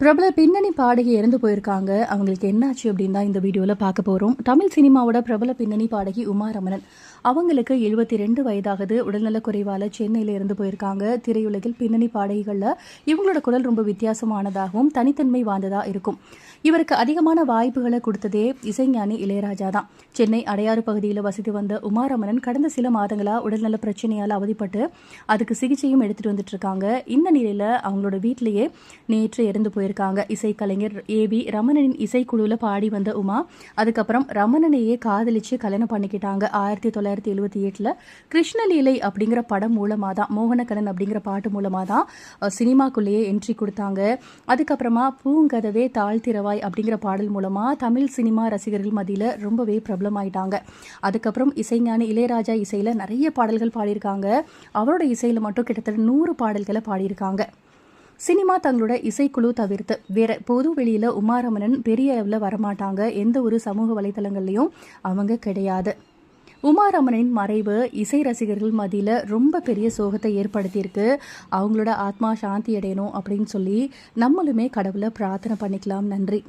பிரபல பின்னணி பாடகி இறந்து போயிருக்காங்க. அவங்களுக்கு என்னாச்சு அப்படின்னு தான் இந்த வீடியோவில் பார்க்க போகிறோம் தமிழ் சினிமாவோட பிரபல பின்னணி பாடகி உமா ரமணன் அவங்களுக்கு எழுபத்தி ரெண்டு வயதாகுது. உடல்நலக் குறைவால் சென்னையில் இருந்து போயிருக்காங்க. திரையுலகில் பின்னணி பாடகிகளில் இவங்களோட குரல் ரொம்ப வித்தியாசமானதாகவும் தனித்தன்மை வாய்ந்ததாக இருக்கும். இவருக்கு அதிகமான வாய்ப்புகளை கொடுத்ததே இசைஞானி இளையராஜா தான். சென்னை அடையாறு பகுதியில் வசித்து வந்த உமாரமணன் கடந்த சில மாதங்களாக உடல்நல பிரச்சனையால் அவதிப்பட்டு அதுக்கு சிகிச்சையும் எடுத்துகிட்டு வந்துட்டு இருக்காங்க. இந்த நிலையில் அவங்களோட வீட்டிலேயே நேற்று இறந்து போயிருக்காங்க. இசைக்கலைஞர் ஏ ரமணனின் இசைக்குழுவில் பாடி வந்த உமா அதுக்கப்புறம் ரமணனையே காதலிச்சு கல்யாணம் பண்ணிக்கிட்டாங்க. ஆயிரத்தி தொள்ளாயிரத்தி எழுபத்தி எட்டில் கிருஷ்ணலீலை அப்படிங்கிற படம் மூலமாக தான் மோகனகலன் அப்படிங்கிற பாட்டு மூலமாக தான் சினிமாக்குள்ளேயே என்ட்ரி கொடுத்தாங்க. அதுக்கப்புறமா பூங்கதவே தாழ்த்திரவாய் அப்படிங்கிற பாடல் மூலமாக தமிழ் சினிமா ரசிகர்கள் மத்தியில் ரொம்பவே பிரபலமாயிட்டாங்க அதுக்கப்புறம் இசைஞானி இளையராஜா இசையில் நிறைய பாடல்கள் பாடியிருக்காங்க. அவரோட இசையில் மட்டும் கிட்டத்தட்ட நூறு பாடல்களை பாடியிருக்காங்க. சினிமா தங்களோட இசைக்குழு தவிர்த்து வேற பொது வெளியில உமாரமணன் பெரிய அளவில் வரமாட்டாங்க. எந்த ஒரு சமூக வலைத்தளங்கள்லையும் அவங்க கிடையாது. உமாரமணனின் மறைவு இசை ரசிகர்கள் மத்தியில் ரொம்ப பெரிய சோகத்தை ஏற்படுத்தியிருக்கு. அவங்களோட ஆத்மா சாந்தி அடையணும் அப்படின்னு சொல்லி நம்மளுமே கடவுளை பிரார்த்தனை பண்ணிக்கலாம். நன்றி.